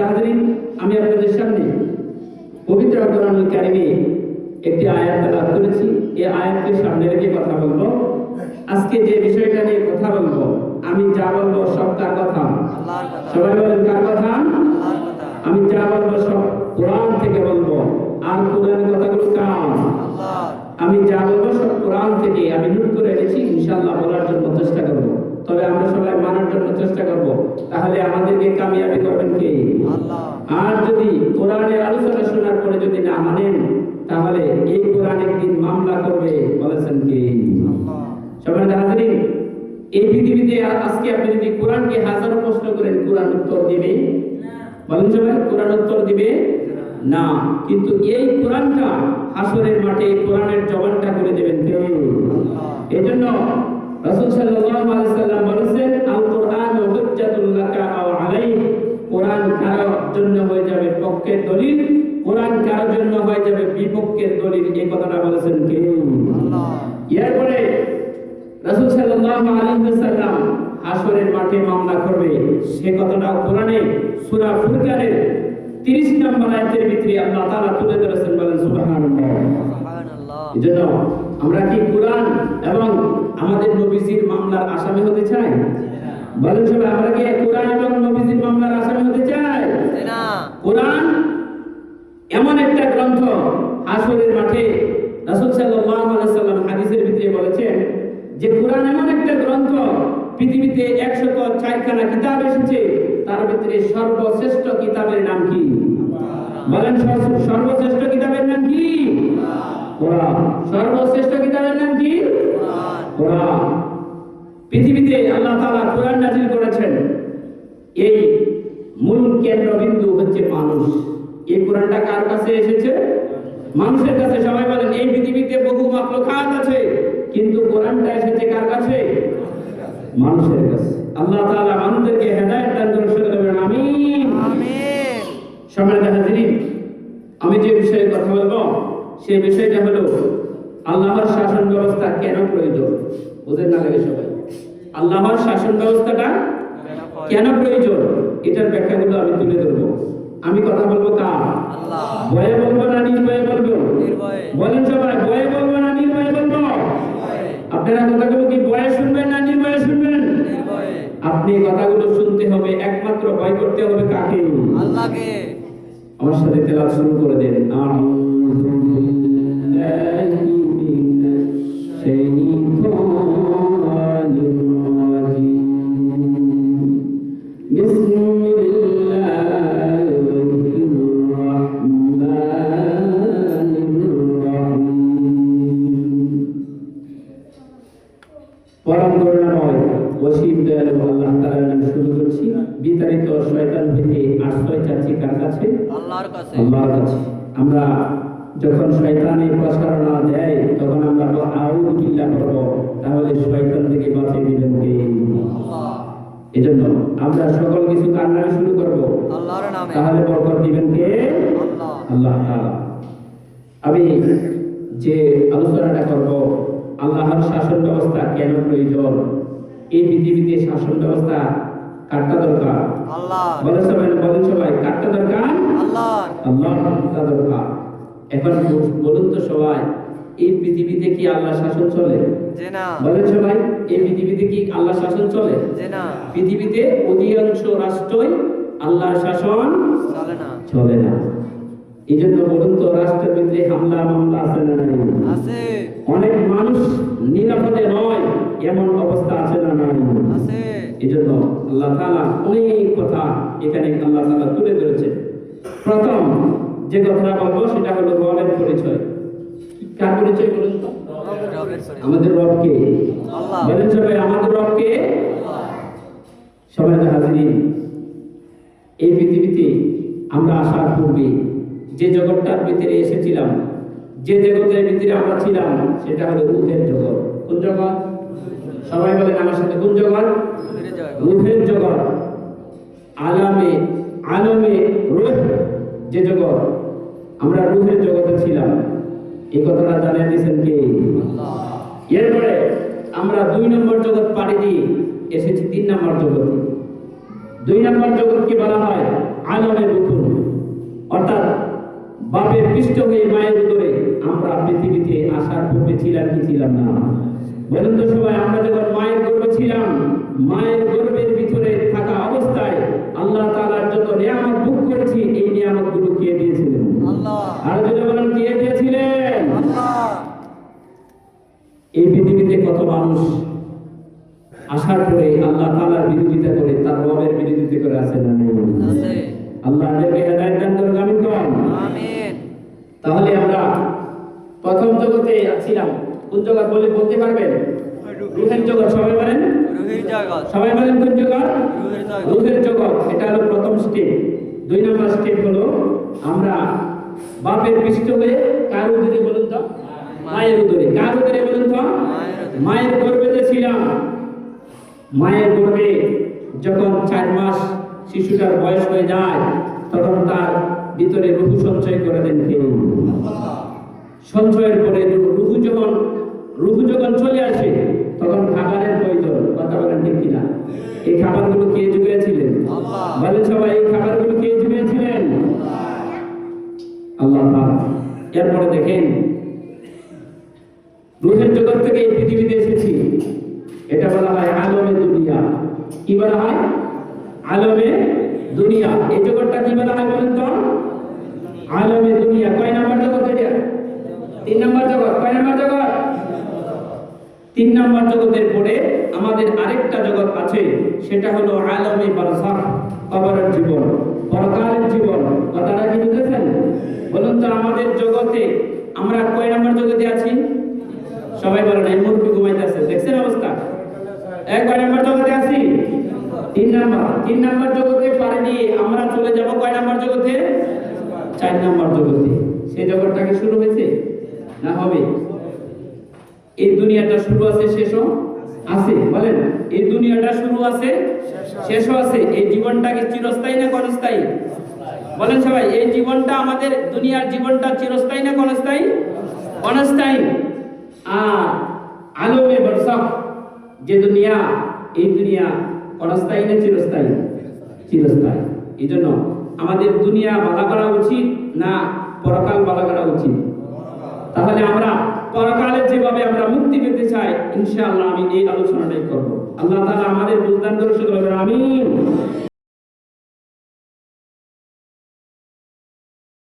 হাজরিন আমি আপনাদের সামনে পবিত্র কোরআনুল কারিমে একটি আয়াত লাভ করেছি। এই আয়াতকে সামনে রেখে কথা বলব। আজকে যে বিষয়টা নিয়ে কথা বলব আমি যা বলব সব কার কথা। সবাই বলেন কার কথা আমি যা বলব সব কোরআন থেকে বলব আর কোরআনের কথাগুলো কার আল্লাহর আমি যা বলব সব কোরআন থেকে আমি নোট করে এনেছি ইনশাল্লাহ বলার জন্য চেষ্টা করব তবে আমরা সবাই মানার জন্য চেষ্টা করব তাহলে আমাদেরকে কামিয়াবি করবেন কে আর যদি কোরআনের আলোচনা শোনার পরে যদি না মানেন তাহলে এই কোরআন একদিন মামলা করবে বলেছেন কে? আল্লাহ। সবাই হাজারিন এই পৃথিবীতে আজকে আপনি যদি কোরআনকে হাজারো প্রশ্ন করেন কোরআন উত্তর দিবে? বলেন সবাই কোরআন উত্তর দিবে? না। কিন্তু এই কোরআনটা হাসরের মাঠে কোরআনের জবানটা করে দেবেন কে? এই জন্য রাসূল সাল্লাল্লাহু আলাইহি সাল্লাম বলেছেন আল কোরআন হুজ্জাতুল লাকা আলাইক কোরআন কারও জন্য হয়ে যাবে পক্ষের দলিল কোরআন কারোর জন্য হয়ে বিপক্ষের দলিল এই কথাটা বলেছেন কে? এরপরে রাসূল সাল্লাল্লাহু আলাইহি ওয়াসাল্লাম হাসরের মাঠে মামলা করবে। সে কথাটা কোরআনে সূরা ফুরকানের 30 নম্বর আয়াতের ভিতরে আল্লাহ তাআলা তুলে ধরেছেন বলেন সুবহানাল্লাহ। সুবহানাল্লাহ। এজন্য আমরা কি কোরআন এবং আমাদের নবীজির মামলার আসামি হতে চাই? বলেন সবাই আমরা কি কোরআন এবং নবীজির মামলার আসামি হতে চাই না কোরআন এমন একটা গ্রন্থ হাসরের মাঠে রাসূল সাল্লাল্লাহু আলাইহি সাল্লাম হাদিসের ভিতরে বলেছেন যে কোরআন এমন একটা গ্রন্থ পৃথিবীতে 104 খানা কিতাব এসেছে, তার ভিতরে সর্বশ্রেষ্ঠ কিতাবের নাম কি? বলেন সর্বশ্রেষ্ঠ কিতাবের নাম কি? সর্বশ্রেষ্ঠ কিতাবের নাম কি? পৃথিবীতে আল্লাহ তাআলা কোরআন নাযিল করেছেন। এই মূল কেন্দ্রবিন্দু হচ্ছে মানুষ। এই কোরআনটা কার কাছে এসেছে? মানুষের কাছে। সবাই বলেন, এই পৃথিবীতে বহু মাখলুকাত আছে, কিন্তু কোরআনটা এসেছে কার কাছে? মানুষের কাছে। আল্লাহ তাআলা মানুষদেরকে হেদায়েত দান করুন সবাই বলেন আমিন আমিন সম্মানিত হাজিরিন আমি যে বিষয়ে কথা বলব সেই বিষয়টা হলো আল্লাহর শাসন ব্যবস্থা কেন প্রয়োজন? বুঝেন না লাগে সবাই। আল্লাহর শাসন ব্যবস্থাটা কেন প্রয়োজন? এটার ব্যাখ্যাগুলো আমি তুলে ধরবো। আমি কথা বলব কার? ভয়ে বলব না নির্ভয়ে বলব? বলেন সবাই ভয়ে বলব না নির্ভয়ে বলব? আপনারা কথাগুলো কি ভয়ে শুনবেন না নির্ভয়ে শুনবেন? আপনি কথাগুলো শুনতে হবে একমাত্র ভয় করতে হবে কাকে? আল্লাহকে। আমার সাথে তেলাওয়াত শুরু করে দেন। আউযু করুণাময় দয়ালু আল্লাহ তাআলার নামে শুরু করছি? বিতাড়িত শয়তান হইতে আশ্রয় চাচ্ছি কার কাছে? আল্লাহর কাছে। আল্লাহর কাছে। আমরা যখন শয়তান এই প্রসারণা দেয় তখন আমরা তো আউযু বিল্লাহ করব। তাহলে শয়তান থেকে বাঁচিয়ে দিবেন কে? আল্লাহ। এজন্য আমরা সকল কিছু কার নামে শুরু করব? আল্লাহর নামে। তাহলে বরকত দিবেন কে? আল্লাহ। আল্লাহ তাআলা। আমি যে আলোচনাটা করব আল্লাহর শাসন ব্যবস্থা কেন প্রয়োজন? এই পৃথিবীতে শাসন ব্যবস্থা কারটা দরকার? আল্লাহ। বলেন সবাই বলেন সবাই কারটা দরকার? আল্লাহর আল্লাহর ক্ষমতা দরকার। এখন বলুন তো সবাই এই পৃথিবীতে কি আল্লাহ শাসন চলে? বলেন সবাই এই পৃথিবীতে কি আল্লাহ শাসন চলে? পৃথিবীতে অধিকাংশ রাষ্ট্রই আল্লাহর শাসন চলে না। চলে না। এই জন্য বলুন তো রাষ্ট্রের ভিতরে হামলা মামলা আছে না নাই? আছে। অনেক মানুষ নিরাপদে নয় এমন অবস্থা এই জন্য আল্লাহ তাআলা অনেক কথা এখানে আল্লাহ তাআলা তুলে ধরেছে প্রথম যে কথাটা বলব সেটা হলো রবের পরিচয়। কার পরিচয় বলুন। আমাদের রবকে। বলেন সবাই আমাদের রবকে। সবাই তো হাজিরিন এই পৃথিবীতে আমরা আসার পূর্বে যে জগৎটার ভিতরে এসেছিলাম যে জগতের ভিতরে আমরা ছিলাম সেটা হলো রূহের জগৎ। কোন জগৎ? সবাই বলেন আমার সাথে কোন জগৎ। রূহের জগৎ আলামে আলমে রূহ যে জগৎ আমরা রূহের জগতে ছিলাম। এই কথাটা জানিয়ে দিয়েছেন কে? আল্লাহ। এরপরে আমরা দুই নম্বর জগৎ পাড়ি দিয়ে এসেছি তিন নম্বর জগতে। দুই নম্বর জগৎকে বলা হয়? আলমের বুতুন অর্থাৎ বাপের পৃষ্ঠ হয়ে মায়ের উদরে আমরা পৃথিবীতে আসার পূর্বে ছিলাম কি ছিলাম না? বলুন তো সবাই আমরা যখন মায়ের গর্ভে ছিলাম মায়ের গর্ভের ভিতরে থাকা অবস্থায় আল্লাহ তাআলার যত নিয়ামত ভোগ করেছি এই নিয়ামতগুলো কে দিয়েছিলেন? আল্লাহ। আর যদি বলেন কে দিয়েছিলেন? আল্লাহ। এই পৃথিবীতে কত মানুষ আসার পরে আল্লাহ তাআলার বিরোধিতা করে তার রবের বিরোধিতা করে আছে না আছে। আল্লাহ আমাদেরকে হেদায়েত দান করুন আমিন আমিন। তাহলে আমরা প্রথম জগতে ছিলাম কোন জগৎ বলে বলতে পারবেন? রুহের জগৎ সবাই বলেন? রুহির জগৎ সবাই বলেন কোন জগৎ রুহির জগৎ এটা হলো প্রথম স্টেপ দুই নম্বর স্টেপ হলো আমরা বাপের পৃষ্ঠ হয়ে কার উদরে বলুন তো? মায়ের উদরে। কার উদরে বলুন তো? মায়ের। গর্ভে যে ছিলাম মায়ের গর্ভে যখন চার মাস শিশুটার বয়স হয়ে যায় তখন তার ভিতরে রুহু সঞ্চয় করে দেন কে সঞ্চয়ের পরে রুহু যখন রুহু যখন চলে আসে তখন খাবারের প্রয়োজন কথা বলেন ঠিক কিনা? এই খাবারগুলো কে জুগিয়েছিলেন। বলেন সবাই এই খাবারগুলো কে জুগিয়েছিলেন? আল্লাহ এরপরে দেখেন রুহের জগৎ থেকে এই পৃথিবীতে এসেছি। এটা বলা হয় আলমে দুনিয়া। কি বলা হয়? আলমে দুনিয়া। এই জগৎটা কি বলা হয় বলুন তো? আলমে দুনিয়া। কয় নাম্বার জগৎ এটা? তিন নাম্বার জগৎ। কয় নাম্বার জগৎ? তিন নাম্বার জগতের পরে আমাদের আরেকটা জগৎ আছে, সেটা হলো আলমে বারসাখ কবরের জীবন, পরকালের জীবন। কথাটা কি বুঝেছেন? বলুন তো, আমাদের জগতে আমরা কয় নাম্বার জগতে আছি? সবাই বলেন, এই মুরগি ঘুমাইতেছে, দেখছেন অবস্থা? এক কয় নাম্বার জগতে আছি? তিন নাম্বার। তিন নাম্বার জগতে পারে দিয়ে আমরা চলে যাব কয় নাম্বার জগতে? চার নাম্বার জগতে। সেই জগৎটা কি শুরু হয়েছে? না হবে? এই দুনিয়াটা শুরু আছে, শেষও আছে, বলেন। এই দুনিয়াটা শুরু আছে, শেষও আছে। এই জীবনটা কি চিরস্থায়ী না ক্ষণস্থায়ী? বলেন সবাই, এই জীবনটা আমাদের দুনিয়ার জীবনটা চিরস্থায়ী না ক্ষণস্থায়ী? ক্ষণস্থায়ী। আর আলমে বর্ষক যে দুনিয়া, এই দুনিয়া ক্ষণস্থায়ী না চিরস্থায়ী? চিরস্থায়ী। এই জন্য আমাদের দুনিয়া বালা করা উচিত না পরকাল বালা করা উচিত? তাহলে আমরা পরকালে যেভাবে আমরা মুক্তি পেতে চাই, ইনশাআল্লাহ আমি এই আলোচনাটাই করব। আল্লাহ তাআলা আমাদের বুঝদান করে আমিন।